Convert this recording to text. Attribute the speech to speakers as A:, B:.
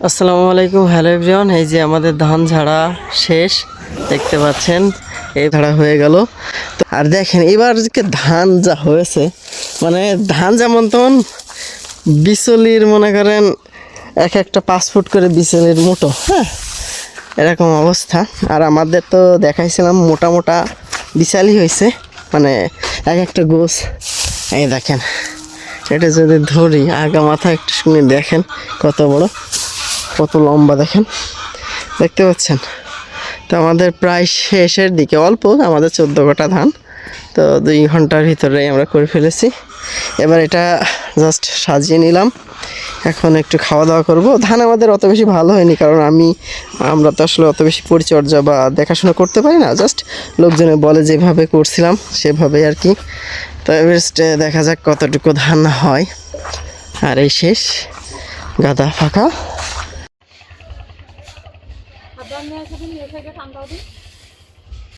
A: আসসালামু আলাইকুম। Hello everyone এই যে আমাদের ধান ঝাড়া শেষ, দেখতে পাচ্ছেন, এই ঝাড়া হয়ে গেল। তো আর দেখেন, এবার যে ধান যা হয়েছে মানে ধান যেমন তেমন বিচলির, মনে করেন, এক একটা পাঁচ ফুট করে বিচলির মোটো হ্যাঁ? এরকম অবস্থা। আর আমাদের তো দেখাইছিলাম, মোটা মোটা বিশালই হয়েছে মানে এক একটা গোছ। এই দেখেন, এটা যদি ধরি, আগা মাথা একটু শুনে দেখেন কত বড়। কত লম্বা দেখেন। দেখতে পাচ্ছেন? তো আমাদের প্রায় শেষের দিকে, অল্প, আমাদের চোদ্দ গোটা ধান। তো দুই ঘণ্টার ভিতরেই আমরা করে ফেলেছি। এবার এটা জাস্ট সাজিয়ে নিলাম। এখন একটু খাওয়া দাওয়া করব। ধান আমাদের অত বেশি ভালো হয়নি, কারণ আমি, আমরা তো আসলে অত বেশি পরিচর্যা বা দেখাশোনা করতে পারি না। জাস্ট লোকজনে বলে যেভাবে করছিলাম, সেভাবে আর কি। তো এভারেস্ট দেখা যাক কতটুকু ধান হয়। আর এই শেষ গাদা ফাঁকা।
B: ঠান্ডা হবে